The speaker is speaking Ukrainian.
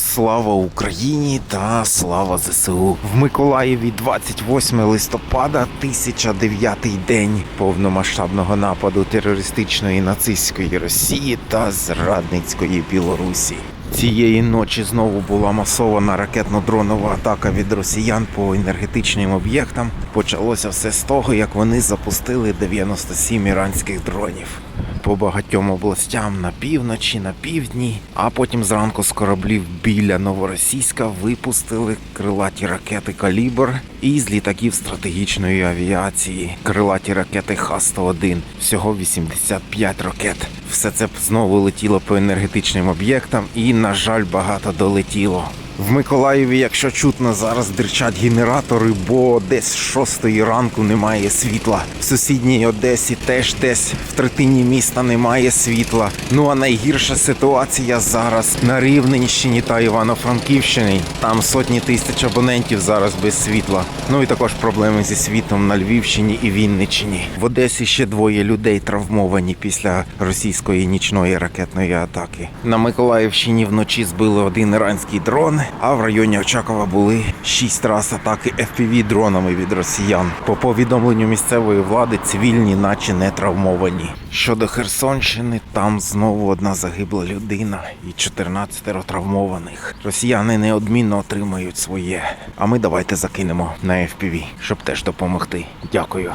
Слава Україні та слава ЗСУ. В Миколаєві 28 листопада 1009 день повномасштабного нападу терористичної нацистської Росії та зрадницької Білорусі. Цієї ночі знову була масована ракетно-дронова атака від росіян по енергетичним об'єктам. Почалося все з того, як вони запустили 97 іранських дронів по багатьом областям на півночі, на півдні, а потім зранку з кораблів біля Новоросійська випустили крилаті ракети Калібр і з літаків стратегічної авіації крилаті ракети Х-101. Всього 85 ракет. Все це знову летіло по енергетичним об'єктам, і, на жаль, багато долетіло. В Миколаєві, якщо чутно, зараз дирчать генератори, бо десь з шостої ранку немає світла. В сусідній Одесі теж десь в третині міста немає світла. Ну а найгірша ситуація зараз на Рівненщині та Івано-Франківщині. Там сотні тисяч абонентів зараз без світла. Ну і також проблеми зі світлом на Львівщині і Вінниччині. В Одесі ще двоє людей травмовані після російської нічної ракетної атаки. На Миколаївщині вночі збили один іранський дрон, а в районі Очакова були шість раз атаки fpv дронами від росіян. По повідомленню місцевої влади, цивільні, наче не травмовані. Щодо Херсонщини, там знову одна загибла людина і 14 травмованих. Росіяни неодмінно отримають своє. А ми давайте закинемо на FPV, щоб теж допомогти. Дякую.